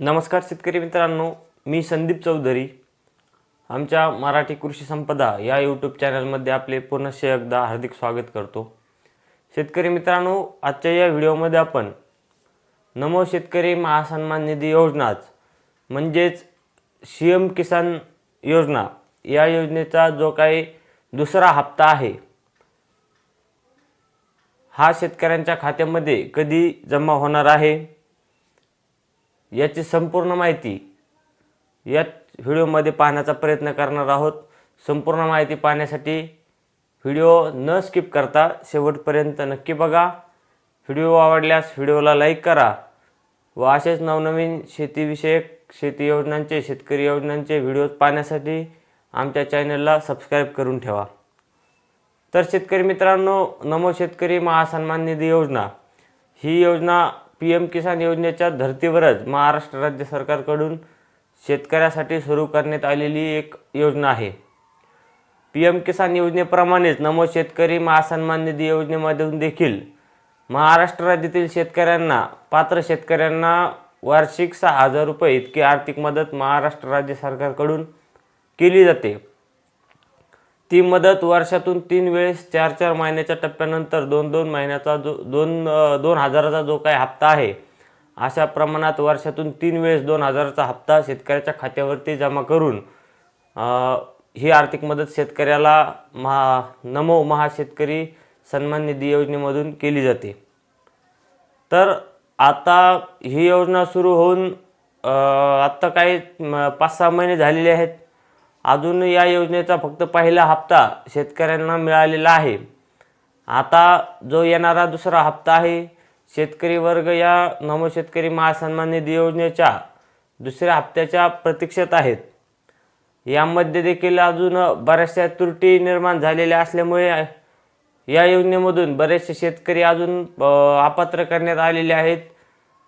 नमस्कार शेतकरी मित्रांनो मी संदीप चौधरी. आमच्या मराठी कृषी संपदा या यूट्यूब चॅनलमध्ये आपले पुनश्च एकदा हार्दिक स्वागत करतो. शेतकरी मित्रांनो आजच्या या व्हिडिओमध्ये आपण नमो शेतकरी महासन्मान निधी योजनाच म्हणजेच सी एम किसान योजना या योजनेचा जो काही दुसरा हप्ता आहे हा शेतकऱ्यांच्या खात्यामध्ये कधी जमा होणार आहे? याची संपूर्ण माहिती या व्हिडिओमध्ये पाहण्याचा प्रयत्न करणार आहोत. संपूर्ण माहिती पाहण्यासाठी व्हिडिओ न स्किप करता शेवटपर्यंत नक्की बघा. व्हिडिओ आवडल्यास व्हिडिओला लाईक करा व असेच नवनवीन शेतीविषयक शेती योजनांचे शेतकरी योजनांचे व्हिडिओज पाहण्यासाठी आमच्या चॅनलला सबस्क्राईब करून ठेवा. तर शेतकरी मित्रांनो नमो शेतकरी महासन्मान निधी योजना. ही योजना पी एम किसान योजनेच्या धर्तीवरच महाराष्ट्र राज्य सरकारकडून शेतकऱ्यासाठी सुरू करण्यात आलेली एक योजना आहे. पी एम किसान योजनेप्रमाणेच नमो शेतकरी महासन्मान निधी योजनेमधून देखील महाराष्ट्र राज्यातील शेतकऱ्यांना पात्र शेतकऱ्यांना वार्षिक सहा हजार रुपये इतकी आर्थिक मदत महाराष्ट्र राज्य सरकारकडून केली जाते. ती मदत वर्षातून तीन वेळेस चार चार महिन्याच्या टप्प्यानंतर दोन दोन महिन्याचा जो दोन दोन हजाराचा जो काही हप्ता आहे अशा प्रमाणात वर्षातून तीन वेळेस दोन हजाराचा हप्ता शेतकऱ्याच्या खात्यावरती जमा करून ही आर्थिक मदत शेतकऱ्याला महा नमो महाशेतकरी सन्मान निधी योजनेमधून केली जाते. तर आता ही योजना सुरू होऊन आत्ता काही म, पाच सहा महिने झालेले आहेत. अजून या योजनेचा फक्त पहिला हप्ता शेतकऱ्यांना मिळालेला आहे. आता जो येणारा दुसरा हप्ता आहे शेतकरी वर्ग या नमो शेतकरी महासन्मान निधी योजनेच्या दुसऱ्या हप्त्याच्या प्रतीक्षेत आहेत. यामध्ये देखील अजून बऱ्याचशा त्रुटी निर्माण झालेल्या असल्यामुळे या योजनेमधून बरेचसे शेतकरी अजून अपात्र करण्यात आलेले आहेत.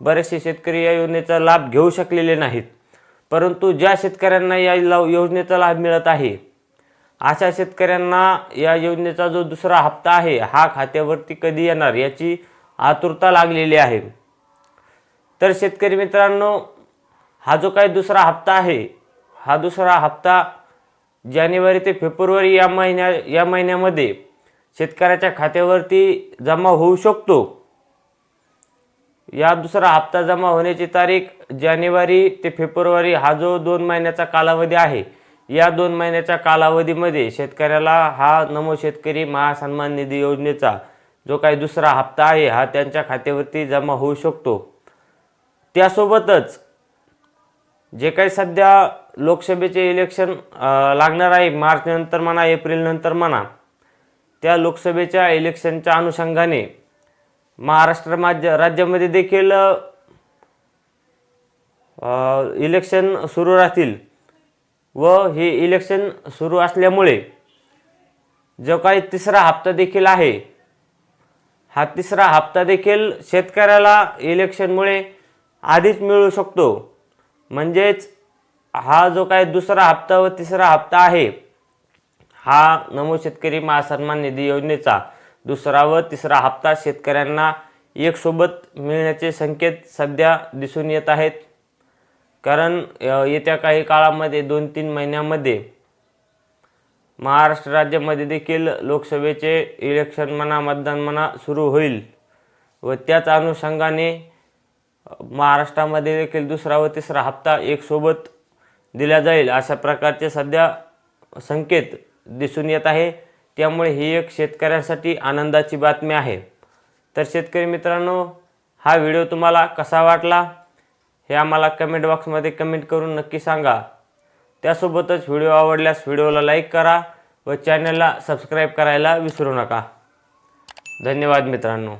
बरेचसे शेतकरी या योजनेचा लाभ घेऊ शकलेले नाहीत. परंतु ज्या शेतकऱ्यांना या लाव योजनेचा लाभ मिळत आहे अशा शेतकऱ्यांना या योजनेचा जो दुसरा हप्ता आहे हा खात्यावरती कधी येणार याची आतुरता लागलेली आहे. तर शेतकरी मित्रांनो हा जो काही दुसरा हप्ता आहे हा दुसरा हप्ता जानेवारी ते फेब्रुवारी या महिन्या या महिन्यामध्ये शेतकऱ्याच्या खात्यावरती जमा होऊ शकतो. या दुसरा हप्ता जमा होण्याची तारीख जानेवारी ते फेब्रुवारी हा जो दोन महिन्याचा कालावधी आहे या दोन महिन्याच्या कालावधीमध्ये शेतकऱ्याला हा नमो शेतकरी महासन्मान निधी योजनेचा जो काही दुसरा हप्ता आहे हा त्यांच्या खात्यावरती जमा होऊ शकतो. त्यासोबतच जे काही सध्या लोकसभेचे इलेक्शन लागणार आहे मार्चनंतर म्हणा एप्रिलनंतर म्हणा त्या लोकसभेच्या इलेक्शनच्या अनुषंगाने महाराष्ट्र राज्य राज्यामध्ये देखील इलेक्शन सुरू राहतील. व हे इलेक्शन सुरू असल्यामुळे जो काही तिसरा हप्ता देखील आहे हा तिसरा हप्ता देखील शेतकऱ्याला इलेक्शनमुळे आधीच मिळू शकतो. म्हणजेच हा जो काही दुसरा हप्ता व तिसरा हप्ता आहे हा नमो शेतकरी महासन्मान निधी योजनेचा दुसरा व तिसरा हप्ता शेतकऱ्यांना एकसोबत मिळण्याचे संकेत सध्या दिसून येत आहेत. कारण येत्या काही काळामध्ये दोन तीन महिन्यामध्ये महाराष्ट्र राज्यामध्ये देखील लोकसभेचे इलेक्शन म्हणा मतदान म्हणा सुरू होईल व त्याच अनुषंगाने महाराष्ट्रामध्ये देखील दुसरा व तिसरा हप्ता एकसोबत दिला जाईल अशा प्रकारचे सध्या संकेत दिसून येत आहे. त्यामुळे ही एक शेतकऱ्यांसाठी आनंदाची बातमी आहे. तर शेतकरी मित्रांनो हा व्हिडिओ तुम्हाला कसा वाटला? हे आम्हाला कमेंट बॉक्समध्ये कमेंट करून नक्की सांगा. त्यासोबतच व्हिडिओ आवडल्यास व्हिडिओला लाईक करा व चॅनलला सबस्क्राईब करायला विसरू नका. धन्यवाद मित्रांनो.